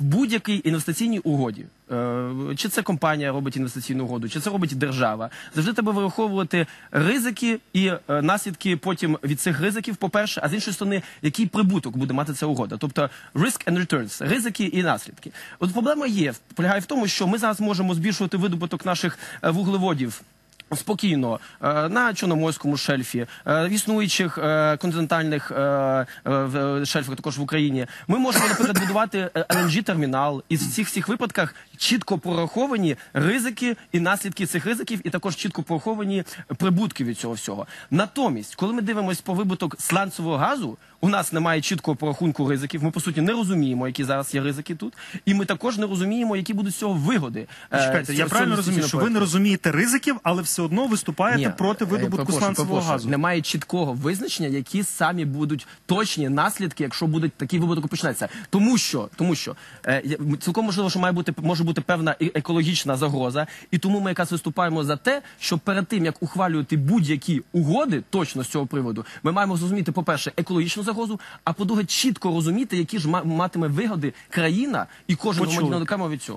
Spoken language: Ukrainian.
в будь-якій інвестиційній угоді, е, чи це компанія робить інвестиційну угоду, чи це робить держава, завжди треба вираховувати ризики і е, наслідки потім від цих ризиків, по-перше, а з іншої сторони, який прибуток буде мати ця угода. Тобто risk and returns, ризики і наслідки. От проблема є, полягає в тому, що ми зараз можемо збільшувати видобуток наших е, вуглеводів. Спокійно е, на Чорноморському шельфі, е, в існуючих е, континентальних шельфах, також в Україні. Ми можемо, наприклад, будувати lng термінал і в цих всіх випадках чітко пораховані ризики і наслідки цих ризиків, і також чітко пораховані прибутки від цього всього. Натомість, коли ми дивимося по вибуток сланцевого газу, у нас немає чіткого порахунку ризиків. Ми по суті не розуміємо, які зараз є ризики тут, і ми також не розуміємо, які будуть з цього вигоди. Чекайте, я правильно розумію, що ви не розумієте ризиків, але все одно виступаєте Ні, проти е, видобутку перепрошую, сланцевого газу. Немає чіткого визначення, які самі будуть точні наслідки, якщо будуть такий випадок почнеться. Тому що, тому що е, цілком можливо, що має бути може бути певна екологічна загроза, і тому ми якраз виступаємо за те, що перед тим як ухвалювати будь-які угоди точно з цього приводу, ми маємо зрозуміти, по-перше, екологічну загрозу, а по-друге, чітко розуміти, які ж ма- матиме вигоди країна і кожен громадянин від цього.